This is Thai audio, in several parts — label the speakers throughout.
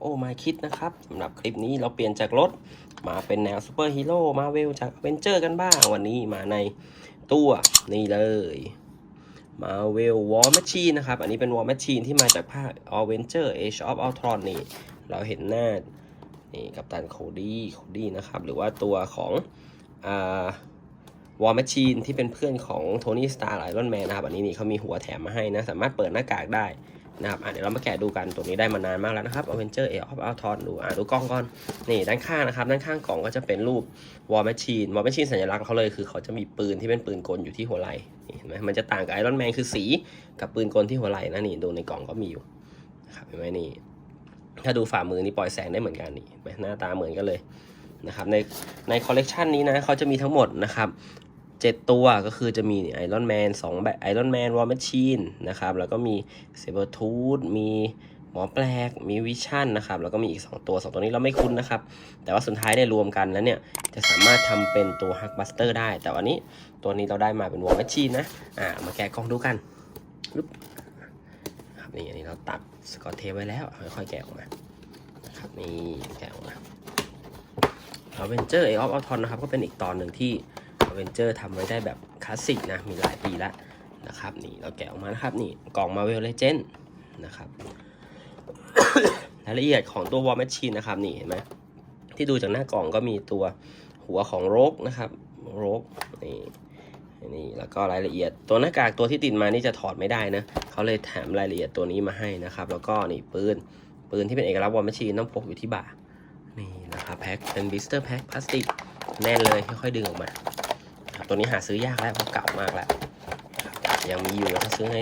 Speaker 1: โอ้มาคิดนะครับสำหรับคลิปนี้เราเปลี่ยนจากรถ มาเป็นแนวซูเปอร์ฮีโร่มาเวลจากเวนเจอร์กันบ้าง วันนี้มาในตัวนี่เลยมาเวลวอร์แมชชีนนะครับ อันนี้เป็นวอร์แมชชีนที่มาจากภาค a v e n g e r Age of Ultron นี่ เราเห็นหน้านี่กัปตันโคดี้โคดี้นะครับ หรือว่าตัวของอ่า วอร์แมชชีนที่เป็นเพื่อนของโทนี่สตาร์ไอรอนแมนนะครับ อันนี้นี่เขามีหัวแถมมาให้นะ สามารถเปิดหน้ากากได้นะครับอะเดี๋ยวเรามาแกะดูกัน ตัวนี้ได้มานานมากแล้วนะครับ Avenger Age of Ultron ดูอะดูกล้องก่อน นี่ด้านข้างนะครับ ด้านข้างกล่องก็จะเป็นรูป War Machine War Machine สัญลักษณ์เขาเลยคือเขาจะมีปืนที่เป็นปืนกลอยู่ที่หัวไหล่เห็นไหมมันจะต่างกับ Iron Man คือสีกับปืนกลที่หัวไหล่นะนี่ดูในกล่องก็มีอยู่นะครับเห็นไหมนี่ถ้าดูฝ่ามือนี่ปล่อยแสงได้เหมือนกันนี่เห็นไหมหน้าตาเหมือนกันเลยนะครับในในคอลเลกชันนี้นะเขาจะมีทั้งหมดนะครับ เจ็ดตัวก็คือจะมีไอรอนแมนสองแบบไอรอนแมนวอร์แมชชีนนะครับ แล้วก็มีเซเบอร์ทูธมีหมอแปลกมีวิชั่นนะครับ แล้วก็มีอีก 2 ตัว 2 ตัวนี้เราไม่คุ้นนะครับ แต่ว่าสุดท้ายได้รวมกันแล้วเนี่ย จะสามารถทำเป็นตัวฮักบัสเตอร์ได้ แต่วันนี้ตัวนี้เราได้มาเป็นวอร์แมชชีนนะ อ่า มาแกะกล้องดูกันครับนี่อันนี้เราตัดสกอตเทปไว้แล้ว ค่อยๆแกะออกมานะครับนี่แกะออกมา a v e n g e r Age of Ultron นะครับ ก็เป็นอีกตอนหนึ่งที่ a v e n g e r ทำไว้ได้แบบคลาสสิกนะ มีหลายปีแล้วนะครับ นี่เราแกะออกมานะครับ นี่กล่อง Marvel Legend นะครับรายละเอียดของตัว War Machine นะครับ นี่เห็นไหมที่ดูจากหน้ากล่องก็มีตัวหัวของโรกนะครับโรกนี่นี่แล้วก็รายละเอียดตัวหน้ากากตัวที่ติดมานี่จะถอดไม่ได้นะเขาเลยแถมรายละเอียดตัวนี้มาให้นะครับ แล้วก็นี่ปืนปืนที่เป็นเอกลักษณ์วอร์แมชชีนต้องพกอยู่ที่บ่านี่นะครับแพ็คเป็นบิสเตอร์แพ็คพลาสติกแน่นเลยค่อยๆดึงออกมา ตัวนี้หาซื้อยากแล้วเพราะเก่ามากแล้ว ยังมีอยู่ถ้าซื้อใน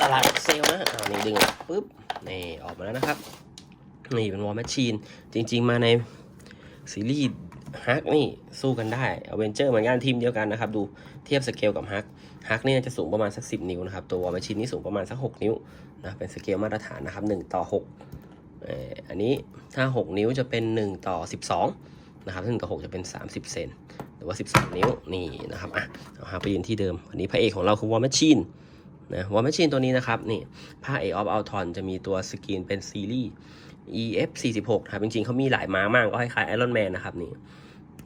Speaker 1: ตลาดเซลนะอ่านี่ดึงปุ๊บนี่ออกมาแล้วนะครับนี่เป็นวอร์แมชชีนจริง ๆ มาในซีรีส์ฮักนี่สู้กันได้อเวนเจอร์เหมือนกันทีมเดียวกันนะครับ ดูเทียบสเกลกับฮักฮักนี่จะสูงประมาณสัก 10 นิ้วนะครับ ตัววอร์แมชชีนนี่สูงประมาณสัก 6 นิ้วนะเป็นสเกลมาตรฐานนะครับ 1 ต่อ6เอ่ออันนี้ถ้า 6 นิ้วจะเป็น 1 ต่อ 12 นะครับซึ่งต่อ6จะเป็น 30 เซนหรือว่า 12 นิ้วนี่นะครับอะเอาหาไปยืนที่เดิมวันนี้พระเอกของเราคือวอร์แมชชีนนะวอร์แมชชีนตัวนี้นะครับนี่ภาเอออฟอัลทอนจะมีตัวสกรีนเป็นซีรีส์ EF 46นะครับ จริงๆเขามีหลายม้ามากก็คล้ายๆไอรอนแมนนะครับนี่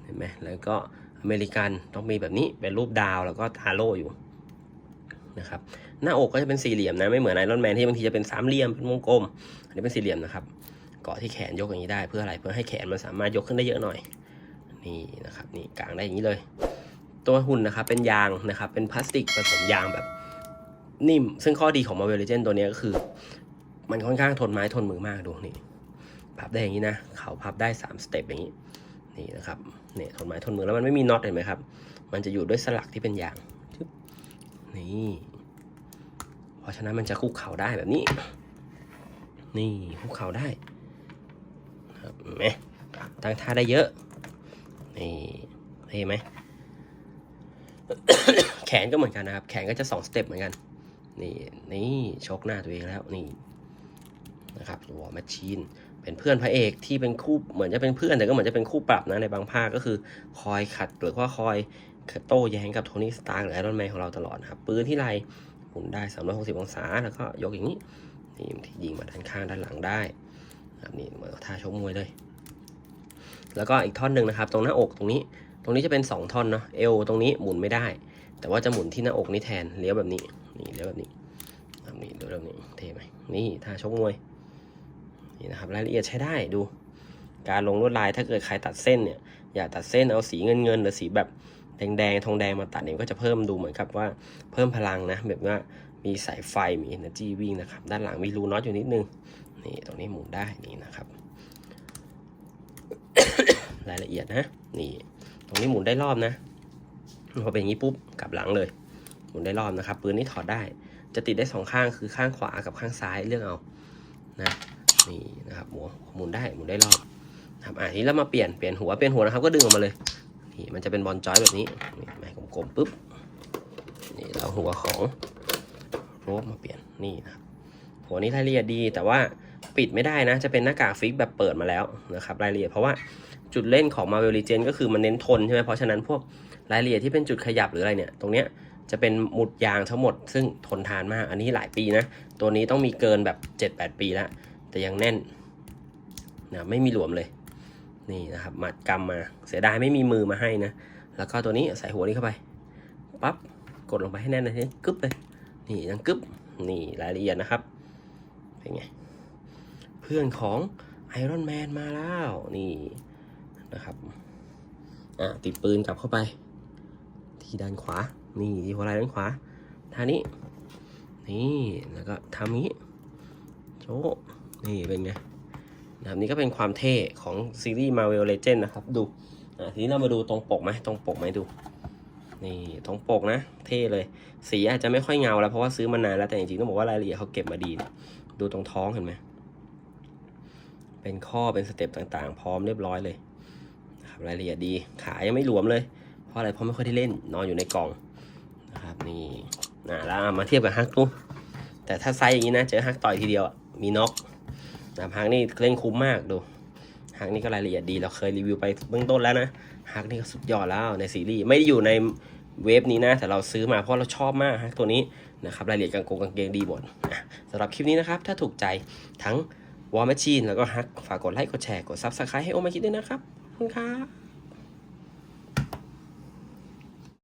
Speaker 1: เห็นไหมแล้วก็อเมริกันต้องมีแบบนี้เป็นรูปดาวแล้วก็ทาโร่อยู่นะครับหน้าอกก็จะเป็นสี่เหลี่ยมนะไม่เหมือนไอรอนแมนที่บางทีจะเป็นสามเหลี่ยมเป็นวงกลม อันนี้เป็นสี่เหลี่ยมนะครับ เกาะที่แขนยกอย่างนี้ได้ เพื่ออะไรเพื่อให้แขนมันสามารถยกขึ้นได้เยอะหน่อยนี่นะครับนี่กางได้อย่างนี้เลย ตัวหุ่นนะครับเป็นยางนะครับเป็นพลาสติกผสมยางแบบนิ่ม ซึ่งข้อดีของ Marvel Legend ตัวนี้ก็คือ มันค่อนข้างทนไม้ทนมือมากดูนี่พับได้อย่างนี้นะเขาพับได้3สเต็ปอย่างนี้นี่นะครับเนี่ยทนไม้ทนมือแล้วมันไม่มีน็อตเห็นไหมครับ มันจะอยู่ด้วยสลักที่เป็นยางนี่เพราะฉะนั้นมันจะคุกเข่าได้แบบนี้ นี่คุกเข่าได้ ครับไหมตั้งท่าได้เยอะ นี่เห็นไหม แขนก็เหมือนกันนะครับ แขนก็จะสองสเต็ปเหมือนกัน นี่นี่ชกหน้าตัวเองแล้วนี่นะครับวอร์แมชชีนเป็นเพื่อนพระเอกที่เป็นคู่เหมือนจะเป็นเพื่อนแต่ก็เหมือนจะเป็นคู่ปรับนะในบางภาคก็คือคอยขัดหรือว่าคอยโต้แย้งกับโทนี่สตาร์หรือไอรอนแมนของเราตลอดนะครับปืนที่ไรหมุนได้ 360 องศาแล้วก็ยกอย่างนี้นี่ที่ยิงมาด้านข้างด้านหลังได้ ครับนี่เหมือนท่าชกมวยเลย แล้วก็อีกท่อนหนึ่งนะครับ ตรงหน้าอกตรงนี้ ตรงนี้จะเป็น 2 ท่อนเนาะเอวตรงนี้หมุนไม่ได้ แต่ว่าจะหมุนที่หน้าอกนี่แทนเลี้ยวแบบนี้นี่เลี้ยวแบบนี้แบบนี้เลี้ยวแบบนี้เท่ไหมนี่ท่าชกมวยนี่นะครับรายละเอียดใช้ได้ดู การลงลวดลายถ้าเกิดใครตัดเส้นเนี่ยอย่าตัดเส้นเอาสีเงินเงินหรือสีแบบแดงแดงทองแดงมาตัดเนี่ยก็จะเพิ่มดูเหมือนกับว่าเพิ่มพลังนะแบบว่ามีสายไฟมี energy วิ่งนะครับ ด้านหลังมีรูน็อตอยู่นิดนึง นี่ตรงนี้หมุนได้นี่นะครับ รายละเอียดนะนี่ ตรงนี้หมุนได้รอบนะพอเป็นอย่างนี้ปุ๊บกลับหลังเลย หมุนได้รอบนะครับปืนนี้ถอดได้ จะติดได้สองข้างคือข้างขวากับข้างซ้ายเลือกเอานะนี่นะครับหัวหมุนได้หมุนได้รอบนะครับอะทีนี้เรามาเปลี่ยนเปลี่ยนหัวเปลี่ยนหัวนะครับก็ดึงออกมาเลยนี่มันจะเป็นบอลจอยแบบนี้นี่ไม้กลมๆปุ๊บนี่เราหัวของโรบมาเปลี่ยนนี่นะหัวนี้รายละเอียดดีแต่ว่า ปิดไม่ได้นะ จะเป็นหน้ากากฟิกแบบเปิดมาแล้วนะครับรายละเอียดเพราะว่าจุดเล่นของ Marvel Legend ก็คือมันเน้นทนใช่ไหมเพราะฉะนั้นพวกรายละเอียดที่เป็นจุดขยับหรืออะไรเนี่ย ตรงเนี้ยจะเป็นหมุดยางทั้งหมด ซึ่งทนทานมาก อันนี้หลายปีนะ ตัวนี้ต้องมีเกินแบบ 7-8 ปีแล้ว แต่ยังแน่นนะไม่มีหลวมเลย นี่นะครับมัดกำมาเสียดายไม่มีมือมาให้นะ แล้วก็ตัวนี้ใส่หัวนี้เข้าไปปั๊บกดลงไปให้แน่นเลยนี่กึ๊บเลย นี่ยังกึ๊บนี่รายละเอียดนะครับเป็นไง พื่อนของไอรอนแมนมาแล้วนี่นะครับอะติดปืนกลับเข้าไป ที่ด้านขวา นี่ที่หัวไหล่ด้านขวาท่านี้ นี่แล้วก็ทำนี้โชะนี่เป็นไงนะครับนี่ก็เป็นความเท่ของซีรีส์ Marvel Legend นะครับ ดูอะทีนี้เรามาดูตรงปกไหมตรงปกไหมดู นี่ตรงปกนะ เท่เลย สีอาจจะไม่ค่อยเงาแล้วเพราะว่าซื้อมานานแล้วแต่จริงๆต้องบอกว่ารายละเอียดเขาเก็บมาดีนะดูตรงท้องเห็นไหม เป็นข้อเป็นสเต็ปต่างๆ พร้อมเรียบร้อยเลยนะครับรายละเอียดดีขายังไม่หลวมเลย เพราะอะไรเพราะไม่ค่อยได้เล่นนอนอยู่ในกล่องนะครับนี่นะแล้วมาเทียบกับฮักตู้แต่ถ้าไซส์อย่างนี้นะเจอฮักต่อยทีเดียวมีน็อกนะฮักนี่เล่นคุ้มมากดูฮักนี่ก็รายละเอียดดีเราเคยรีวิวไปเบื้องต้นแล้วนะฮักนี่ก็สุดยอดแล้วในซีรีส์ไม่ได้อยู่ในเว็บนี้นะแต่เราซื้อมาเพราะเราชอบมากฮักตัวนี้นะครับรายละเอียดกางกงกางเกงดีหมดอะสำหรับคลิปนี้นะครับ ถ้าถูกใจทั้ง วอลแมชชีนแล้วก็ฮักฝากกดไลค์กดแชร์กดซับสไครต์ให้โอมาคิดด้วยนะครับขอบคุณครับ